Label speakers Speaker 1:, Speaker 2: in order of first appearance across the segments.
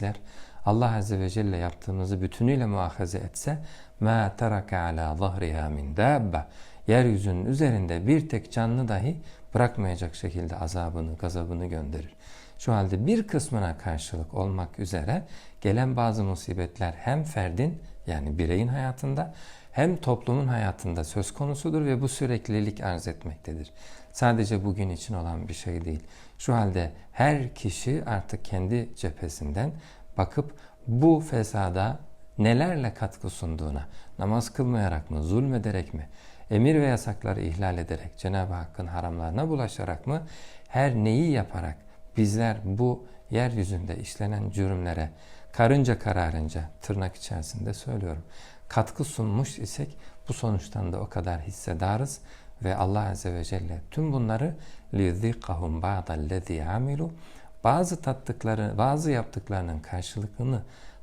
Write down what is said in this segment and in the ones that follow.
Speaker 1: bizler Allah Azze ve Celle yaptığımızı bütünüyle muahaze etse ma teraka ala zahriha min dabbe yeryüzünün üzerinde bir tek canlı dahi bırakmayacak şekilde azabını, gazabını gönderir. Şu halde bir kısmına karşılık olmak üzere gelen bazı musibetler hem ferdin yani bireyin hayatında hem toplumun hayatında söz konusudur ve bu süreklilik arz etmektedir. Sadece bugün için olan bir şey değil. Şu halde her kişi artık kendi cephesinden bakıp bu fesada nelerle katkı sunduğuna, namaz kılmayarak mı, zulmederek mi, emir ve yasakları ihlal ederek, Cenab-ı Hakk'ın haramlarına bulaşarak mı, her neyi yaparak bizler bu yeryüzünde işlenen cürümlere karınca kararınca tırnak içerisinde söylüyorum. Katkı sunmuş isek bu sonuçtan da o kadar hissedarız ve Allah Azze ve Celle tüm bunları لِذِقَهُمْ بَعْضَ الَّذ۪ي عَمِلُوا bazı tattıkları, bazı yaptıklarının karşılığını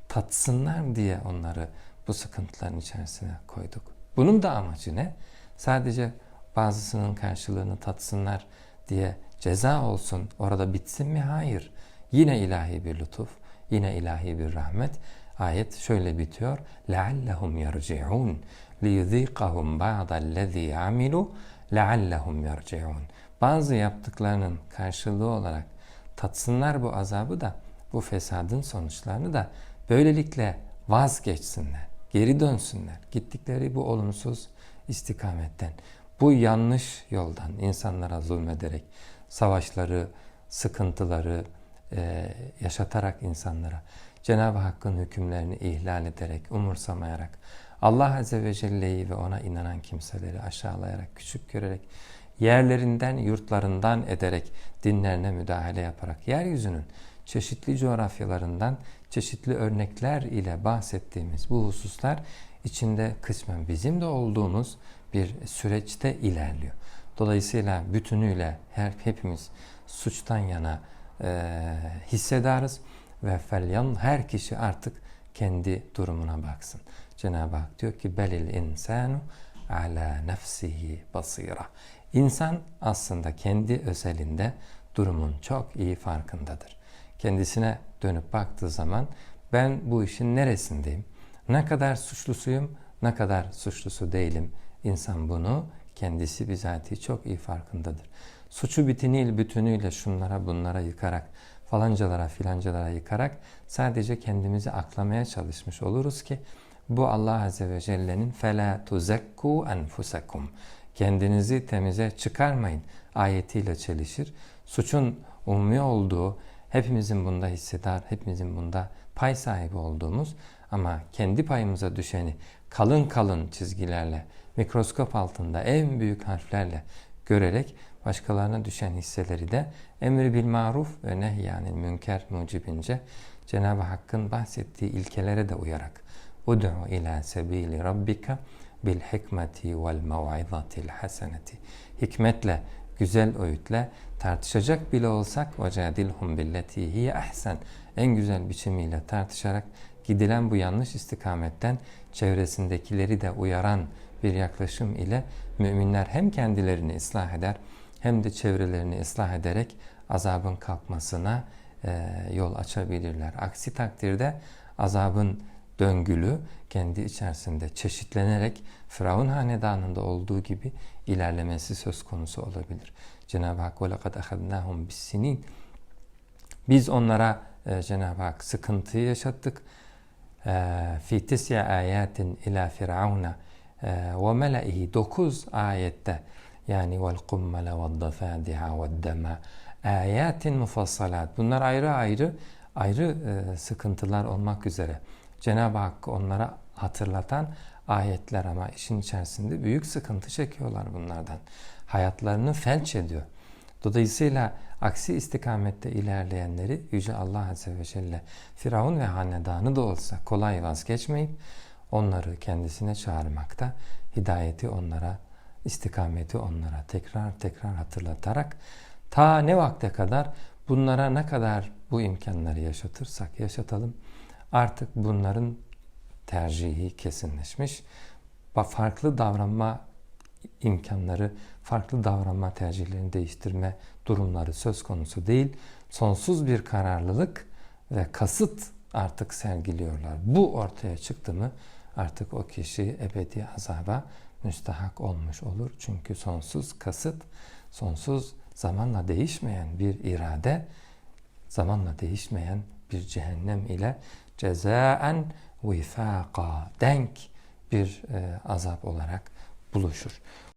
Speaker 1: tatsınlar diye onları bu sıkıntıların içerisine koyduk. Bunun da amacı ne? Sadece bazısının karşılığını tatsınlar diye ceza olsun, orada bitsin mi? Hayır. Yine ilahi bir lütuf, yine ilahi bir rahmet. Ayet şöyle bitiyor. لَعَلَّهُمْ يَرْجِعُونَ لِيُذِيقَهُمْ بَعْضَ الَّذ۪ي عَمِلُوا لَعَلَّهُمْ يَرْجِعُونَ Bazı yaptıklarının karşılığı olarak tatsınlar bu azabı da, bu fesadın sonuçlarını da böylelikle vazgeçsinler, geri dönsünler. Gittikleri bu olumsuz istikametten, bu yanlış yoldan insanlara zulmederek, savaşları, sıkıntıları e, yaşatarak insanlara, Cenab-ı Hakk'ın hükümlerini ihlal ederek, umursamayarak, Allah Azze ve Celle'yi ve ona inanan kimseleri aşağılayarak, küçük görerek, yerlerinden, yurtlarından ederek, dinlerine müdahale yaparak, yeryüzünün çeşitli coğrafyalarından çeşitli örnekler ile bahsettiğimiz bu hususlar içinde kısmen bizim de olduğumuz bir süreçte ilerliyor. Dolayısıyla bütünüyle her hepimiz suçtan yana e, hissedarız ve felyan her kişi artık kendi durumuna baksın. Cenab-ı Hak diyor ki belil insanu ala nefsihi basira. İnsan aslında kendi özelinde durumun çok iyi farkındadır Kendisine dönüp baktığı zaman ben bu işin neresindeyim? Ne kadar suçlusuyum, ne kadar suçlusu değilim. İnsan bunu kendisi bizatihi çok iyi farkındadır. Suçu bütünüyle, bütünüyle şunlara bunlara yıkarak, falancalara filancalara yıkarak sadece kendimizi aklamaya çalışmış oluruz ki bu Allah Azze ve Celle'nin فَلَا تُزَكُّوا أَنْفُسَكُمْ Kendinizi temize çıkarmayın ayetiyle çelişir. Suçun ummi olduğu, hepimizin bunda hissedar, hepimizin bunda pay sahibi olduğumuz ama kendi payımıza düşeni kalın kalın çizgilerle, mikroskop altında en büyük harflerle görerek başkalarına düşen hisseleri de emri bil maruf ve nehyanil münker mucibince Cenab-ı Hakk'ın bahsettiği ilkelere de uyarak ud'u ila sebili rabbika bil hikmeti vel mev'izatil haseneti. Hikmetle, güzel öğütle tartışacak bile olsak vecadilhum billeti hiye ahsen en güzel biçimiyle tartışarak gidilen bu yanlış istikametten çevresindekileri de uyaran bir yaklaşım ile müminler hem kendilerini ıslah eder hem de çevrelerini ıslah ederek azabın kalkmasına e, yol açabilirler. Aksi takdirde azabın döngülü kendi içerisinde çeşitlenerek Firavun hanedanında olduğu gibi ilerlemesi söz konusu olabilir. Cenab-ı Hak وَلَقَدْ أَخَذْنَاهُمْ بِالسِّنِينَ Biz onlara e, Cenab-ı Hak sıkıntıyı yaşattık. fi tisya ayatin ila firavuna ve melaihi dokuz ayette yani vel kummele ve dafadiha ve dema ayatin mufassalat bunlar ayrı ayrı ayrı e, sıkıntılar olmak üzere Cenab-ı Hak onlara hatırlatan ayetler ama işin içerisinde büyük sıkıntı çekiyorlar bunlardan. Hayatlarını felç ediyor. Dolayısıyla aksi istikamette ilerleyenleri Yüce Allah Azze ve Celle Firavun ve hanedanı da olsa kolay vazgeçmeyip onları kendisine çağırmakta, hidayeti onlara, istikameti onlara tekrar tekrar hatırlatarak ta ne vakte kadar bunlara ne kadar bu imkanları yaşatırsak yaşatalım artık bunların tercihi kesinleşmiş. Farklı davranma imkanları, farklı davranma tercihlerini değiştirme durumları söz konusu değil. Sonsuz bir kararlılık ve kasıt artık sergiliyorlar. Bu ortaya çıktı mı artık o kişi ebedi azaba müstahak olmuş olur. Çünkü sonsuz kasıt, sonsuz zamanla değişmeyen bir irade, zamanla değişmeyen bir cehennem ile cezaen vifaka denk bir e, azap olarak buluşur.